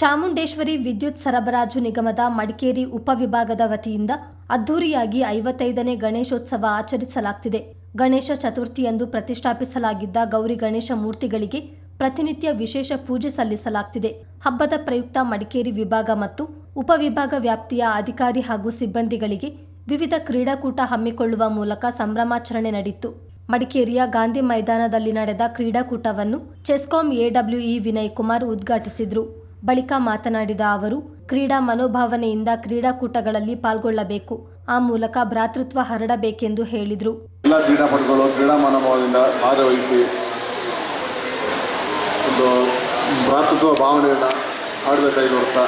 ಚಾಮುಂಡೇಶ್ವರಿ ವಿದ್ಯುತ್ ಸರಬರಾಜು ನಿಗಮದ ಮಡಿಕೇರಿ ಉಪವಿಭಾಗದ ವತಿಯಿಂದ ಅದ್ದೂರಿಯಾಗಿ ಐವತ್ತೈದನೇ ಗಣೇಶೋತ್ಸವ ಆಚರಿಸಲಾಗ್ತಿದೆ. ಗಣೇಶ ಚತುರ್ಥಿಯಂದು ಪ್ರತಿಷ್ಠಾಪಿಸಲಾಗಿದ್ದ ಗೌರಿ ಗಣೇಶ ಮೂರ್ತಿಗಳಿಗೆ ಪ್ರತಿನಿತ್ಯ ವಿಶೇಷ ಪೂಜೆ ಸಲ್ಲಿಸಲಾಗ್ತಿದೆ. ಹಬ್ಬದ ಪ್ರಯುಕ್ತ ಮಡಿಕೇರಿ ವಿಭಾಗ ಮತ್ತು ಉಪವಿಭಾಗ ವ್ಯಾಪ್ತಿಯ ಅಧಿಕಾರಿ ಹಾಗೂ ಸಿಬ್ಬಂದಿಗಳಿಗೆ ವಿವಿಧ ಕ್ರೀಡಾಕೂಟ ಹಮ್ಮಿಕೊಳ್ಳುವ ಮೂಲಕ ಸಂಭ್ರಮಾಚರಣೆ ನಡೆಯಿತು. ಮಡಿಕೇರಿಯ ಗಾಂಧಿ ಮೈದಾನದಲ್ಲಿ ನಡೆದ ಕ್ರೀಡಾಕೂಟವನ್ನು ಚೆಸ್ಕಾಂ ಎಡಬ್ಲ್ಯೂಇ ವಿನಯ್ ಕುಮಾರ್ ಉದ್ಘಾಟಿಸಿದರು. ಬಳಿಕ ಮಾತನಾಡಿದ ಅವರು ಕ್ರೀಡಾ ಮನೋಭಾವನೆಯಿಂದ ಕ್ರೀಡಾಕೂಟಗಳಲ್ಲಿ ಪಾಲ್ಗೊಳ್ಳಬೇಕು. ಆ ಮೂಲಕ ಭ್ರಾತೃತ್ವ ಹರಡಬೇಕೆಂದು ಹೇಳಿದರು. ಎಲ್ಲ ಕ್ರೀಡಾಪಟುಗಳು ಕ್ರೀಡಾ ಮನೋಭಾವದಿಂದ ಭಾಗವಹಿಸಿ ಒಂದು ಭ್ರಾತೃತ್ವ ಭಾವನೆಯನ್ನು ಆಡಬೇಕಾಗಿ ನೋಡ್ತಾ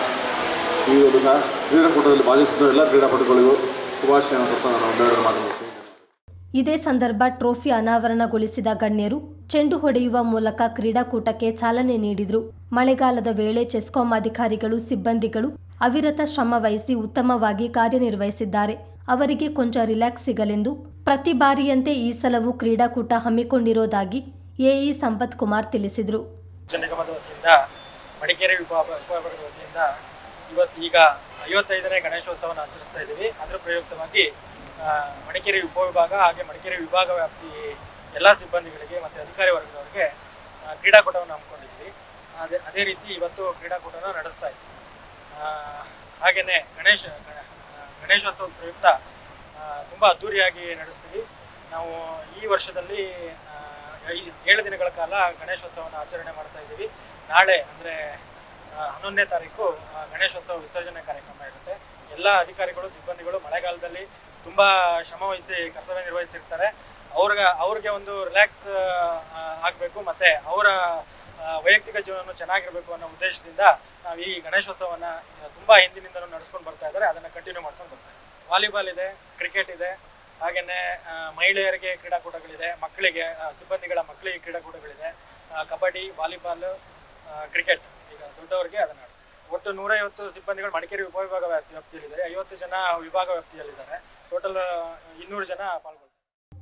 ಈ ಒಂದು ಕ್ರೀಡಾಕೂಟದಲ್ಲಿ ಭಾಗವಹಿಸಿದ ಎಲ್ಲ ಕ್ರೀಡಾಪಟುಗಳಿಗೂ ಶುಭಾಶಯನ ಕೊಡ್ತಾ ನಾನು ಒಂದೆರಡು ಮಾತನಾಡ್ತೀನಿ ಇದೇ ಸಂದರ್ಭ ಟ್ರೋಫಿ ಅನಾವರಣಗೊಳಿಸಿದ ಗಣ್ಯರು ಚೆಂಡು ಹೊಡೆಯುವ ಮೂಲಕ ಕ್ರೀಡಾಕೂಟಕ್ಕೆ ಚಾಲನೆ ನೀಡಿದರು. ಮಳೆಗಾಲದ ವೇಳೆ ಚೆಸ್ಕಾಂ ಅಧಿಕಾರಿಗಳು, ಸಿಬ್ಬಂದಿಗಳು ಅವಿರತ ಶ್ರಮ ವಹಿಸಿ ಉತ್ತಮವಾಗಿ ಕಾರ್ಯನಿರ್ವಹಿಸಿದ್ದಾರೆ. ಅವರಿಗೆ ಕೊಂಚ ರಿಲ್ಯಾಕ್ಸ್ ಸಿಗಲೆಂದು ಪ್ರತಿ ಬಾರಿಯಂತೆ ಈ ಸಲವೂ ಕ್ರೀಡಾಕೂಟ ಹಮ್ಮಿಕೊಂಡಿರೋದಾಗಿ ಎಇ ಸಂಪತ್ ಕುಮಾರ್ ತಿಳಿಸಿದರು. ಮಡಿಕೇರಿ ವಿಭಾಗ ಇವತ್ತು ಈಗ ಐವತ್ತೈದನೇ ಗಣೇಶೋತ್ಸವನ ಆಚರಿಸ್ತಾ ಇದ್ದೀವಿ. ಅದರ ಪ್ರಯುಕ್ತವಾಗಿ ಮಡಿಕೇರಿ ಉಪವಿಭಾಗ ಹಾಗೆ ಮಡಿಕೇರಿ ವಿಭಾಗ ವ್ಯಾಪ್ತಿ ಎಲ್ಲ ಸಿಬ್ಬಂದಿಗಳಿಗೆ ಮತ್ತು ಅಧಿಕಾರಿ ವರ್ಗದವರಿಗೆ ಕ್ರೀಡಾಕೂಟವನ್ನು ಹಮ್ಮಿಕೊಂಡಿದ್ದೀವಿ. ಅದೇ ಅದೇ ರೀತಿ ಇವತ್ತು ಕ್ರೀಡಾಕೂಟನ ನಡೆಸ್ತಾ ಇದ್ದೀವಿ ಹಾಗೆಯೇ ಗಣೇಶ ಗಣೇಶೋತ್ಸವ ಪ್ರಯುಕ್ತ ತುಂಬ ಅದ್ಧೂರಿಯಾಗಿ ನಡೆಸ್ತೀವಿ. ನಾವು ಈ ವರ್ಷದಲ್ಲಿ ಏಳು ದಿನಗಳ ಕಾಲ ಗಣೇಶೋತ್ಸವನ ಆಚರಣೆ ಮಾಡ್ತಾ ಇದ್ದೀವಿ. ನಾಳೆ ಅಂದರೆ ಹನ್ನೊಂದನೇ ತಾರೀಕು ಗಣೇಶೋತ್ಸವ ವಿಸರ್ಜನೆ ಕಾರ್ಯಕ್ರಮ ಇರುತ್ತೆ. ಎಲ್ಲ ಅಧಿಕಾರಿಗಳು, ಸಿಬ್ಬಂದಿಗಳು ಮಳೆಗಾಲದಲ್ಲಿ ತುಂಬ ಶ್ರಮವಹಿಸಿ ಕರ್ತವ್ಯ ನಿರ್ವಹಿಸಿರ್ತಾರೆ. ಅವ್ರಿಗೆ ಅವ್ರಿಗೆ ಒಂದು ರಿಲ್ಯಾಕ್ಸ್ ಆಗಬೇಕು. ಮತ್ತು ಅವರ ವೈಯಕ್ತಿಕ ಜೀವನ ಚೆನ್ನಾಗಿರಬೇಕು ಅನ್ನೋ ಉದ್ದೇಶದಿಂದ ನಾವು ಈ ಗಣೇಶೋತ್ಸವನ ತುಂಬ ಹಿಂದಿನಿಂದಲೂ ನಡೆಸ್ಕೊಂಡು ಬರ್ತಾ ಇದ್ದಾರೆ. ಅದನ್ನ ಕಂಟಿನ್ಯೂ ಮಾಡ್ಕೊಂಡು ಬರ್ತಾ ವಾಲಿಬಾಲ್ ಇದೆ ಕ್ರಿಕೆಟ್ ಇದೆ ಹಾಗೆಯೇ ಮಹಿಳೆಯರಿಗೆ ಕ್ರೀಡಾಕೂಟಗಳಿದೆ, ಮಕ್ಕಳಿಗೆ ಸಿಬ್ಬಂದಿಗಳ ಮಕ್ಕಳಿಗೆ ಕ್ರೀಡಾಕೂಟಗಳಿದೆ ಕಬಡ್ಡಿ, ವಾಲಿಬಾಲ್ ಕ್ರಿಕೆಟ್ ಈಗ ದೊಡ್ಡವರಿಗೆ ಅದನ್ನು. ಒಟ್ಟು ನೂರೈವತ್ತು ಸಿಬ್ಬಂದಿಗಳು ಮಡಿಕೇರಿ ಉಪವಿಭಾಗ ವ್ಯಾಪ್ತಿ ವ್ಯಾಪ್ತಿಯಲ್ಲಿದ್ದಾರೆ ಐವತ್ತು ಜನ ವಿಭಾಗ ವ್ಯಾಪ್ತಿಯಲ್ಲಿದ್ದಾರೆ. ಟೋಟಲ್ ಇನ್ನೂರು ಜನ ಪಾಲ್ಗೊಳ್ತಾರೆ.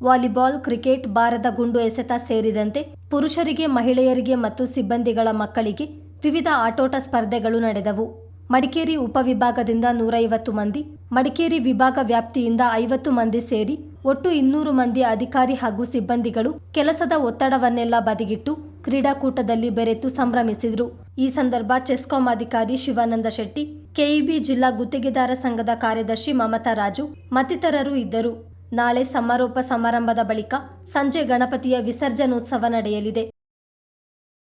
ವಾಲಿಬಾಲ್, ಕ್ರಿಕೆಟ್ ಬಾರದ ಗುಂಡು ಎಸೆತ ಸೇರಿದಂತೆ ಪುರುಷರಿಗೆ, ಮಹಿಳೆಯರಿಗೆ ಮತ್ತು ಸಿಬ್ಬಂದಿಗಳ ಮಕ್ಕಳಿಗೆ ವಿವಿಧ ಆಟೋಟ ಸ್ಪರ್ಧೆಗಳು ನಡೆದವು. ಮಡಿಕೇರಿ ಉಪವಿಭಾಗದಿಂದ ನೂರೈವತ್ತು ಮಂದಿ, ಮಡಿಕೇರಿ ವಿಭಾಗ ವ್ಯಾಪ್ತಿಯಿಂದ ಐವತ್ತು ಮಂದಿ ಸೇರಿ ಒಟ್ಟು ಇನ್ನೂರು ಮಂದಿ ಅಧಿಕಾರಿ ಹಾಗೂ ಸಿಬ್ಬಂದಿಗಳು ಕೆಲಸದ ಒತ್ತಡವನ್ನೆಲ್ಲ ಬದಿಗಿಟ್ಟು ಕ್ರೀಡಾಕೂಟದಲ್ಲಿ ಬೆರೆತು ಸಂಭ್ರಮಿಸಿದರು. ಈ ಸಂದರ್ಭ ಚೆಸ್ಕಾಂ ಅಧಿಕಾರಿ ಶಿವಾನಂದ ಶೆಟ್ಟಿ, ಕೆಇಬಿ ಜಿಲ್ಲಾ ಗುತ್ತಿಗೆದಾರ ಸಂಘದ ಕಾರ್ಯದರ್ಶಿ ಮಮತಾ ರಾಜು ಮತ್ತಿತರರು ಇದ್ದರು. ನಾಳೆ ಸಮಾರೋಪ ಸಮಾರಂಭದ ಬಳಿಕ ಸಂಜೆ ಗಣಪತಿಯ ವಿಸರ್ಜನೋತ್ಸವ ನಡೆಯಲಿದೆ.